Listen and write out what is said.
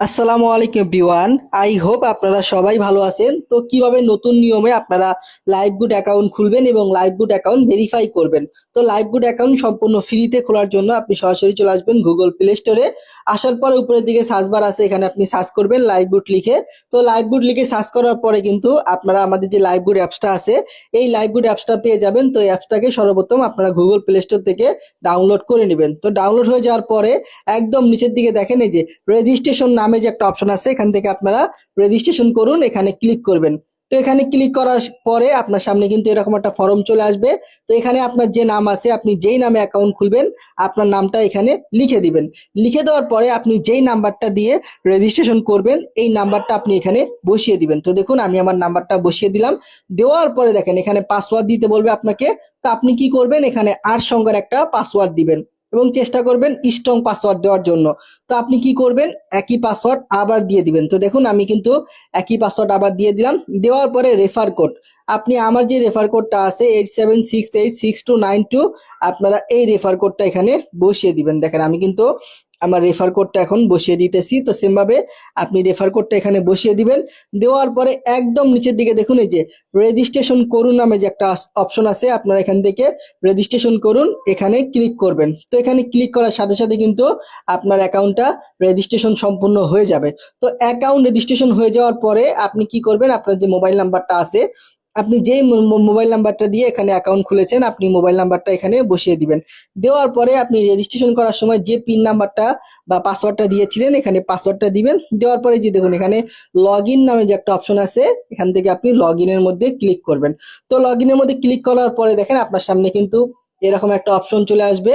আসসালামু আলাইকুম everyone. I hope আপনারা সবাই ভালো আছেন। তো কীভাবে নতুন নিয়মে আপনারা লাইভগুড অ্যাকাউন্ট খুলবেন এবং লাইভগুড অ্যাকাউন্ট ভেরিফাই করবেন? তো লাইভগুড অ্যাকাউন্ট সম্পূর্ণ ফ্রিতে খোলার জন্য আপনি সরাসরি চলে আসবেন গুগল প্লে স্টোরে। আসার পরে উপরের দিকে সার্চ বার আছে, এখানে আপনি সার্চ করবেন লাইভগুড লিখে। তো লাইভগুড লিখে সার্চ করার পরে কিন্তু আপনারা আমাদের যে লাইভ লাইভগুড অ্যাপসটা আছে, এই লাইভ লাইভগুড অ্যাপসটা পেয়ে যাবেন। তো এই অ্যাপসটাকে সর্বপ্রথম আপনারা গুগল প্লে স্টোর থেকে ডাউনলোড করে নেবেন। তো ডাউনলোড হয়ে যাওয়ার পরে একদম নিচের দিকে দেখেন, এই যে রেজিস্ট্রেশন নামে যে একটা অপশন আছে, এখান থেকে আপনারা রেজিস্ট্রেশন করুন, এখানে ক্লিক করবেন। তো এখানে ক্লিক করার পরে আপনার সামনে কিন্তু এরকম একটা ফর্ম চলে আসবে। তো এখানে আপনার যে নাম আছে, আপনি যেই নামে অ্যাকাউন্ট খুলবেন, আপনার নামটা এখানে লিখে দিবেন। লিখে দেওয়ার পরে আপনি যেই নাম্বারটা দিয়ে রেজিস্ট্রেশন করবেন, এই নাম্বারটা আপনি এখানে বসিয়ে দিবেন। তো দেখুন, আমি আমার নাম্বারটা বসিয়ে দিলাম। দেওয়ার পরে দেখেন, এখানে পাসওয়ার্ড দিতে বলবে আপনাকে। তো আপনি কি করবেন, এখানে আট সংখ্যার একটা পাসওয়ার্ড দিবেন। এবং চেষ্টা করবেন স্ট্রং পাসওয়ার্ড দেওয়ার জন্য। তো আপনি কি করবেন? একই পাসওয়ার্ড আবার দিয়ে দিবেন। তো দেখুন, আমি কিন্তু একই পাসওয়ার্ড আবার দিয়ে দিলাম। দেওয়ার পরে রেফার কোড আপনি আমার যে রেফার কোডটা আছে eight seven six eight six two nine two আপনারা এই রেফার কোডটা এখানে বসিয়ে দিবেন। দেখেন, আমি কিন্তু আমার রেফার কোডটা এখন বসিয়ে দিতেছি। তো সেম ভাবে আপনি রেফার কোডটা এখানে বসিয়ে দিবেন। দেওয়ার পরে একদম নিচের দিকে দেখুন এই যে রেজিস্ট্রেশন করুন নামে যে একটা অপশন আছে, আপনারা এখান থেকে রেজিস্ট্রেশন করুন, এখানে ক্লিক করবেন। তো এখানে ক্লিক করার সাথে সাথে কিন্তু আপনার অ্যাকাউন্টটা রেজিস্ট্রেশন সম্পূর্ণ হয়ে যাবে। তো অ্যাকাউন্ট রেজিস্ট্রেশন হয়ে যাওয়ার পরে আপনি কি করবেন? আপনার যে মোবাইল নাম্বারটা আছে আপনি যেই মোবাইল নাম্বারটা দিয়ে এখানে অ্যাকাউন্ট খুলেছেন, আপনি মোবাইল নাম্বারটা এখানে বসিয়ে দিবেন। দেওয়ার পরে আপনি রেজিস্ট্রেশন করার সময় যে পিন নাম্বারটা বা পাসওয়ার্ডটা দিয়েছিলেন, এখানে পাসওয়ার্ডটা দিবেন। দেওয়ার পরে যে দেখুন, এখানে লগ নামে যে একটা অপশন আছে, এখান থেকে আপনি লগ মধ্যে ক্লিক করবেন। তো লগ মধ্যে ক্লিক করার পরে দেখেন, আপনার সামনে কিন্তু এরকম একটা অপশন চলে আসবে।